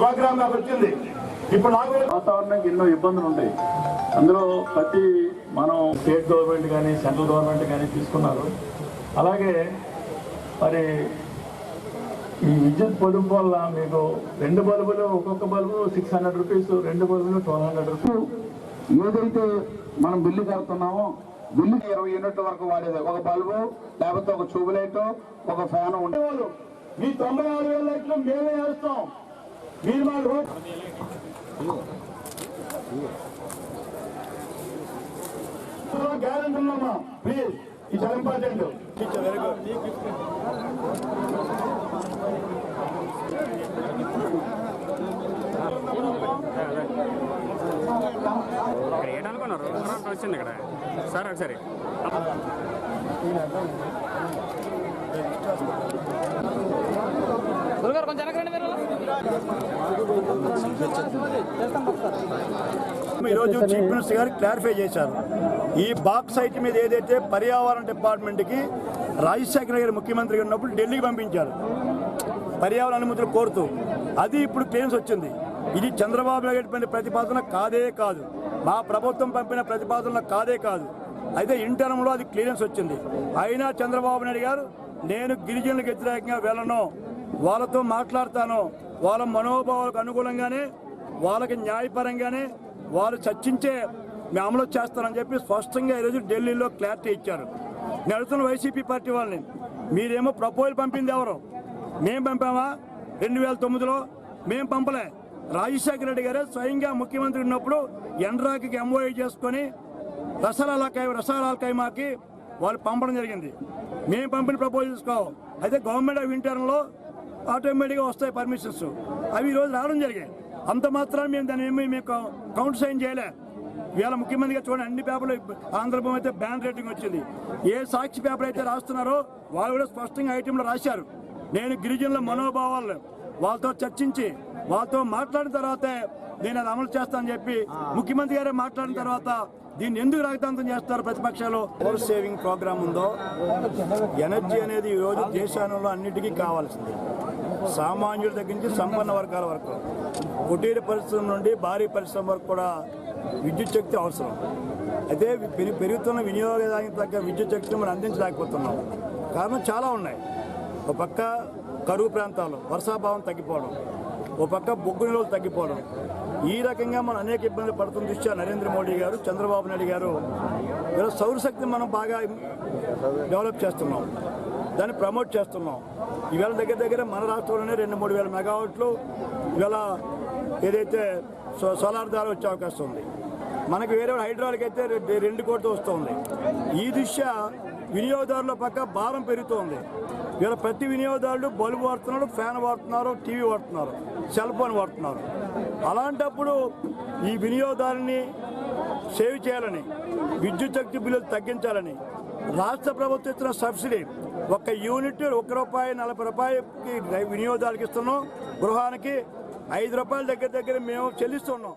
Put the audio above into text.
స్వగ్రామం నాకు వచ్చింది. ఇప్పుడు నాకు వాతావరణానికి ఎన్నో ఇబ్బందులు ఉంటాయి. అందులో ప్రతి మనం స్టేట్ గవర్నమెంట్ కానీ సెంట్రల్ గవర్నమెంట్ కానీ తీసుకున్నారు. అలాగే మరి ఈ విద్యుత్ పొదుపు వల్ల మీకు రెండు బల్బులు ఒక్కొక్క బల్బు సిక్స్ హండ్రెడ్ రూపీస్ రెండు బల్బులు ట్వెల్వ్ హండ్రెడ్ రూపీస్ ఏదైతే మనం బిల్లు కడుతున్నామో బిల్లు ఇరవై యూనిట్ల వరకు వాడేది. ఒక బల్బు లేకపోతే ఒక ట్యూబ్ లైట్ ఒక ఫ్యాన్ ఉండే వాళ్ళు మీ తొంభై ఆరు వేల లైట్లు మేమే వేస్తాం మా రోడ్ గ్యారెంటీ ఉన్నామా ప్లీజ్ ఇది చాలా ఇంపార్టెంట్ కరెంట్ వచ్చింది ఇక్కడ. సార్ ఒకసారి. గురుగారు కొంచెం ఈరోజు చీఫ్ మినిస్టర్ గారు క్లారిఫై చేశారు. ఈ బాక్స్ సైట్ మీద ఏదైతే పర్యావరణ డిపార్ట్మెంట్కి రాజశేఖర గారి ముఖ్యమంత్రిగా ఉన్నప్పుడు ఢిల్లీకి పంపించారు. పర్యావరణ అనుమతులు కోరుతూ. అది ఇప్పుడు క్లియరెన్స్ వచ్చింది. ఇది చంద్రబాబు నాయుడు పంపిన ప్రతిపాదన కాదే కాదు. మా ప్రభుత్వం పంపిన ప్రతిపాదన కాదే కాదు. అయితే ఇంటర్మ్లో అది క్లియరెన్స్ వచ్చింది. అయినా చంద్రబాబు నాయుడు గారు నేను గిరిజనులకు వ్యతిరేకంగా వెళ్ళను. వాళ్ళతో మాట్లాడతాను. వాళ్ళ మనోభావాలకు అనుకూలంగానే వాళ్ళకి న్యాయపరంగానే వాళ్ళు చర్చించే మేము అమలు చేస్తారని చెప్పి స్పష్టంగా ఈరోజు ఢిల్లీలో క్లారిటీ ఇచ్చారు. నడుతున్న వైసీపీ పార్టీ వాళ్ళని మీరేమో ప్రపోజల్ పంపింది ఎవరు? మేము పంపామా? రెండు వేల తొమ్మిదిలో మేము పంపలే. రాజశేఖర రెడ్డి గారే స్వయంగా ముఖ్యమంత్రి ఉన్నప్పుడు ఎండ్రాకి ఎంఓఐ చేసుకొని రసాలాల కై మాకి వాళ్ళు పంపడం జరిగింది. మేము పంపిన ప్రపోజల్స్ కావు. అయితే గవర్నమెంట్ ఆఫ్ ఇంటర్న్లో ఆటోమేటిక్గా వస్తాయి పర్మిషన్స్. అవి ఈరోజు రోజు రావడం జరిగాయి. అంత మాత్రాన్ని మేము దాన్ని ఏమి మేము కౌంటర్ కౌంట్ సైన్ చేయలే. ఇవాళ ముఖ్యమంత్రిగా చూడండి అన్ని పేపర్లు ఆంధ్రభూమి అయితే బ్యాన్ రేటింగ్ వచ్చింది. ఏ సాక్షి పేపర్ అయితే రాస్తున్నారో వాళ్ళు కూడా స్పష్టంగా ఐటెంలో రాశారు. నేను గిరిజనుల మనోభావాలు వాళ్ళతో చర్చించి వాళ్ళతో మాట్లాడిన తర్వాతే నేను అది అమలు చేస్తానని చెప్పి ముఖ్యమంత్రి గారే మాట్లాడిన తర్వాత దీన్ని ఎందుకు రాగతాంతం చేస్తారు ప్రతిపక్షాలు? పవర్ సేవింగ్ ప్రోగ్రామ్ ఉందో ఎనర్జీ అనేది ఈ రోజు దేశాలలో అన్నిటికీ కావాల్సింది. సామాన్యుల దగ్గర నుంచి సంపన్న వర్గాల వరకు. కుటీర పరిశ్రమ నుండి భారీ పరిశ్రమ వరకు కూడా విద్యుత్ శక్తి అవసరం. అయితే పెరు- పెరుగుతున్న వినియోగానికి తగ్గ విద్యుత్ శక్తిని మనం అందించలేకపోతున్నాం. కారణం చాలా ఉన్నాయి. ఒక పక్క కరువు ప్రాంతాలు వర్షాభావం తగ్గిపోవడం ఓ పక్క బొగ్గు నిల్వలు తగ్గిపోవడం ఈ రకంగా మనం అనేక ఇబ్బందులు పడుతున్న దృష్ట్యా నరేంద్ర మోడీ గారు చంద్రబాబు నాయుడు గారు ఇలా సౌరశక్తిని మనం బాగా డెవలప్ చేస్తున్నాం. దాన్ని ప్రమోట్ చేస్తున్నాం. ఈవేళ దగ్గర దగ్గర మన రాష్ట్రంలోనే రెండు మూడు వేల మెగావాట్లు ఇవాళ ఏదైతే సో సోలార్ ద్వారా వచ్చే అవకాశం ఉంది. మనకి వేరే హైడ్రాలిక్ అయితే రెండు కోట్లు వస్తుంది. ఈ దృష్ట్యా వినియోగదారుల పక్క భారం పెరుగుతోంది. ఇవాళ ప్రతి వినియోగదారుడు బల్బు వాడుతున్నాడు ఫ్యాన్ వాడుతున్నారు టీవీ వాడుతున్నారు. సెల్ ఫోన్ వాడుతున్నారు. అలాంటప్పుడు ఈ వినియోగదారుని సేవ్ చేయాలని విద్యుత్ శక్తి బిల్లులు తగ్గించాలని రాష్ట్ర ప్రభుత్వం ఇచ్చిన సబ్సిడీ ఒక యూనిట్ ఒక రూపాయి నలభై రూపాయలకి వినియోగదారులకు ఇస్తున్నాం. గృహానికి ఐదు రూపాయల దగ్గర దగ్గర మేము చెల్లిస్తున్నాం.